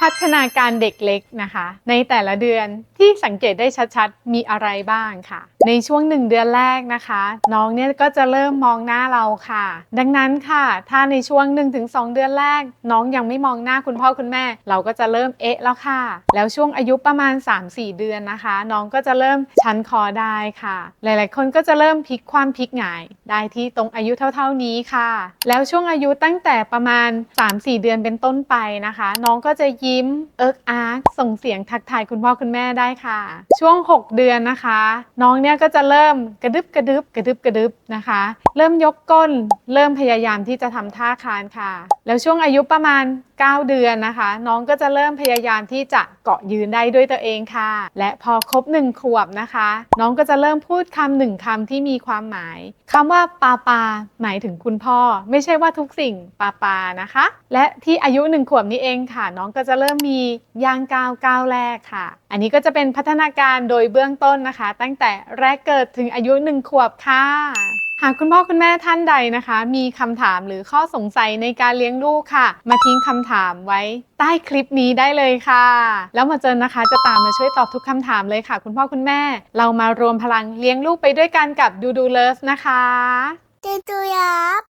พัฒนาการเด็กเล็กนะคะ ในแต่ละเดือนที่สังเกตได้ชัดๆ มีอะไรบ้างค่ะในช่วงหนึ่งเดือนแรกนะคะ น้องเนี่ยก็จะเริ่มมองหน้าเราค่ะ ดังนั้นค่ะ ถ้าในช่วง 1-2 เดือนแรก น้องยังไม่มองหน้าคุณพ่อคุณแม่ เราก็จะเริ่มเอ๊ะแล้วค่ะ แล้วช่วงอายุประมาณ 3-4 เดือนนะคะ น้องก็จะเริ่มชันคอได้ค่ะ หลายๆ คนก็จะเริ่มพลิกความพลิกหงาย ได้ที่ตรงอายุเท่า ๆนี้ค่ะ แล้วช่วงอายุตั้งแต่ประมาณ 3-4 เดือนเป็นต้นไปนะคะ น้องก็จะยิ้มเอิกอาร์ส่งเสียงทักทายคุณพ่อคุณแม่ได้ค่ะ ช่วง 6 เดือนนะคะ น้องเนี่ยก็จะเริ่มกระดึบกระดึบกระดึบกระดึบนะคะ เริ่มยกก้น เริ่มพยายามที่จะทำท่าคานค่ะ แล้วช่วงอายุประมาณ 9 เดือนนะคะ น้องก็จะเริ่มพยายามที่จะเกาะยืนได้ด้วยตัวเองค่ะ และพอครบ 1 ขวบนะคะ น้องก็จะเริ่มพูดคำหนึ่งคำที่มีความหมายคำว่าปาปาหมายถึงคุณพ่อ ไม่ใช่ว่าทุกสิ่งปาปานะคะ และที่อายุหนึ่งขวบนี้เองค่ะ น้องก็จะเริ่มมีย่างก้าวก้าวแรกค่ะ อันนี้ก็จะเป็นพัฒนาการโดยเบื้องต้นนะคะ ตั้งแต่แรกเกิดถึงอายุหนึ่งขวบค่ะ หากคุณพ่อคุณแม่ท่านใดนะคะ มีคำถามหรือข้อสงสัยในการเลี้ยงลูกค่ะ มาทิ้งคำถามไว้ใต้คลิปนี้ได้เลยค่ะ แล้วมาเจอนะคะจะตามมาช่วยตอบทุกคำถามเลยค่ะ คุณพ่อคุณแม่ เรามารวมพลังเลี้ยงลูกไปด้วยกันกับดูดูเลิฟนะคะ ดูดูยับ